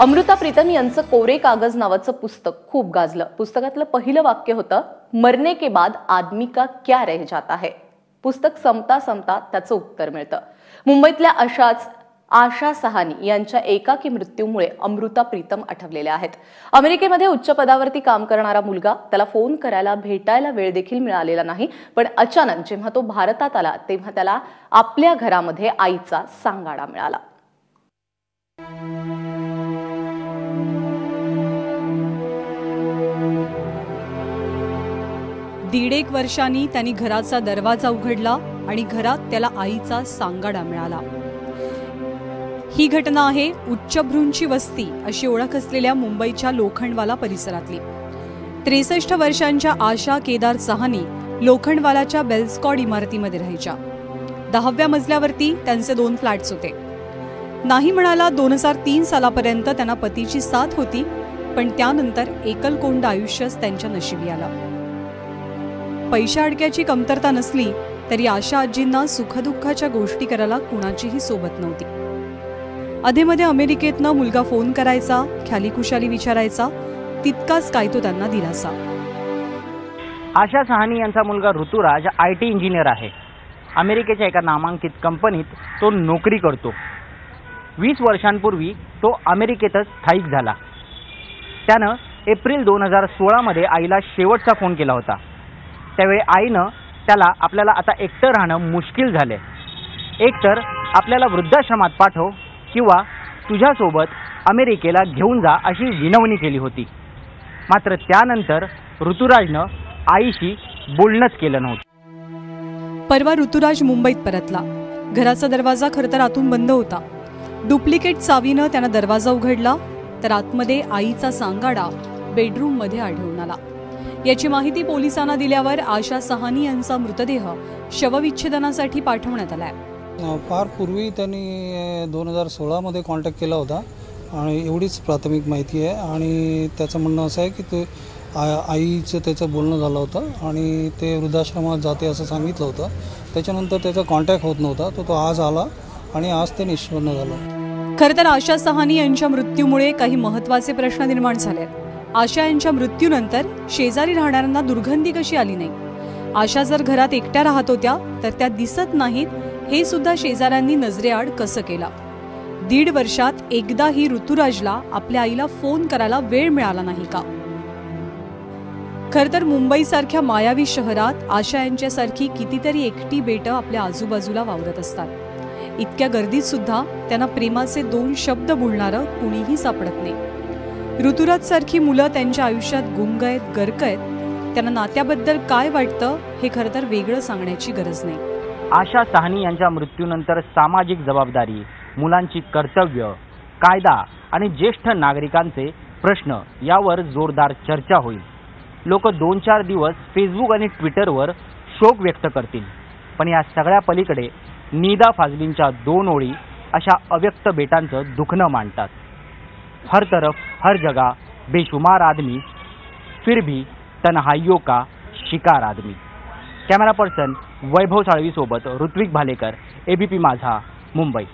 अमृता प्रीतम यांचं कोरे कागज नावाचं पुस्तक खूप गाजलं. पुस्तकातलं पहिलं वाक्य होतं मरने के बाद आदमी का क्या रह जाता है? पुस्तक संपता संपता त्याचं उत्तर मिळतं. मुंबईतल्या अशाच आशा सहानी यांच्या एकाकी मृत्यूमुळे अमृता प्रीतम आठवलेल्या आहेत. अमेरिकेमध्ये उच्च पदावरती काम करणारा मुलगा त्याला फोन करायला भेटायला वेळ देखील मिळालेला नाही पण अचानक जेव्हा तो भारतात आला तेव्हा त्याला आपल्या घरामध्ये आईचा सांगाडा मिळाला. दीड एक वर्षांनी त्यांनी घराचा दरवाजा उघडला आणि घरात त्याला आईचा सांगाडा मिळाला. ही घटना आहे उच्चभ्रूंची वस्ती अशी ओळख असलेल्या मुंबईच्या लोखंडवाला परिसरातली. त्रेसष्ट वर्षांच्या आशा केदार सहानी लोखंडवालाच्या बेल्स्कॉड इमारतीमध्ये राहायच्या. दहाव्या मजल्यावरती त्यांचे दोन फ्लॅट्स होते. नाही म्हणाला दोन हजार तीन सालापर्यंत त्यांना पतीची साथ होती पण त्यानंतर एकलकोंड आयुष्यच त्यांच्या नशिबी आलं. पैशा अडक्याची कमतरता नसली तरी आशा आजींना सुखदुःखाच्या गोष्टी करायला कुणाचीही सोबत नव्हती. अधेमध्ये अमेरिकेतनं मुलगा फोन करायचा ख्याली खुशाली विचारायचा तितकाच काय तो त्यांना दिलासा. आशा सहानी यांचा मुलगा ऋतुराज आय टी इंजिनियर आहे. अमेरिकेच्या एका नामांकित कंपनीत तो नोकरी करतो. वीस वर्षांपूर्वी तो अमेरिकेतच स्थायिक झाला. त्यानं एप्रिल दोन हजार सोळामध्ये आईला शेवटचा फोन केला होता. त्यावेळी आईनं त्याला आपल्याला आता एकटं राहणं मुश्किल झालंय. एकतर आपल्याला वृद्धाश्रमात पाठव किंवा तुझ्यासोबत अमेरिकेला घेऊन जा अशी विनवणी केली होती. मात्र त्यानंतर ऋतुराजनं आईशी बोलणंच केलं नव्हतं. परवा ऋतुराज मुंबईत परतला. घराचा दरवाजा खरं तर आतून बंद होता. डुप्लिकेट चावीनं त्यानं दरवाजा उघडला तर आतमध्ये आईचा सांगाडा बेडरूममध्ये आढळून आला. याची माहिती पोलिसांना दिल्यावर आशा सहानी यांचा मृतदेह शवविच्छेदनासाठी पाठवण्यात आलाय. फार पूर्वी त्यांनी दोन हजार सोळामध्ये कॉन्टॅक्ट केला होता आणि एवढीच प्राथमिक माहिती आहे. आणि त्याचं म्हणणं असं आहे की ते आईचं त्याचं बोलणं झालं होतं आणि ते वृद्धाश्रमात जाते असं सांगितलं होतं. त्याच्यानंतर त्याचा कॉन्टॅक्ट होत नव्हता तो तो आज आला आणि आज ते निष्पन्न झालं. खरं तर आशा सहानी यांच्या मृत्यूमुळे काही महत्त्वाचे प्रश्न निर्माण झाले आशा यांच्या मृत्यूनंतर शेजारी राहणाऱ्यांना दुर्गंधी कशी आली नाही? आशा जर घरात एकट्या राहत होत्या तर त्या दिसत नाहीत हे सुद्धा शेजाऱ्यांनी नजरेआड कसं केला? दीड वर्षात एकदाही ऋतुराजला आपल्या आईला फोन करायला वेळ मिळाला नाही का? खर तर मुंबईसारख्या मायावी शहरात आशा यांच्यासारखी कितीतरी एकटी बेटं आपल्या आजूबाजूला वावरत असतात. इतक्या गर्दीत सुद्धा त्यांना प्रेमाचे दोन शब्द बोलणारं कुणीही सापडत नाही. ऋतुराज सारखी मुलं त्यांच्या आयुष्यात गुंग आहेत गर्क आहेत त्यांना नात्याबद्दल काय वाटतं हे खरं तर वेगळं सांगण्याची गरज नाही. आशा साहनी यांच्या मृत्यूनंतर सामाजिक जबाबदारी मुलांची कर्तव्य कायदा आणि ज्येष्ठ नागरिकांचे प्रश्न यावर जोरदार चर्चा होईल. लोक दोन चार दिवस फेसबुक आणि ट्विटरवर शोक व्यक्त करतील. पण या सगळ्या पलीकडे निदा फाजलींच्या दोन ओळी अशा अव्यक्त बेटांचं दुखणं मांडतात. हर तरफ हर जगह बेशुमार आदमी फिर भी तन्हाइयों का शिकार आदमी। कॅमेरा पर्सन वैभव साळवीसोबत ऋत्विक भालेकर एबीपी माझा मुंबई।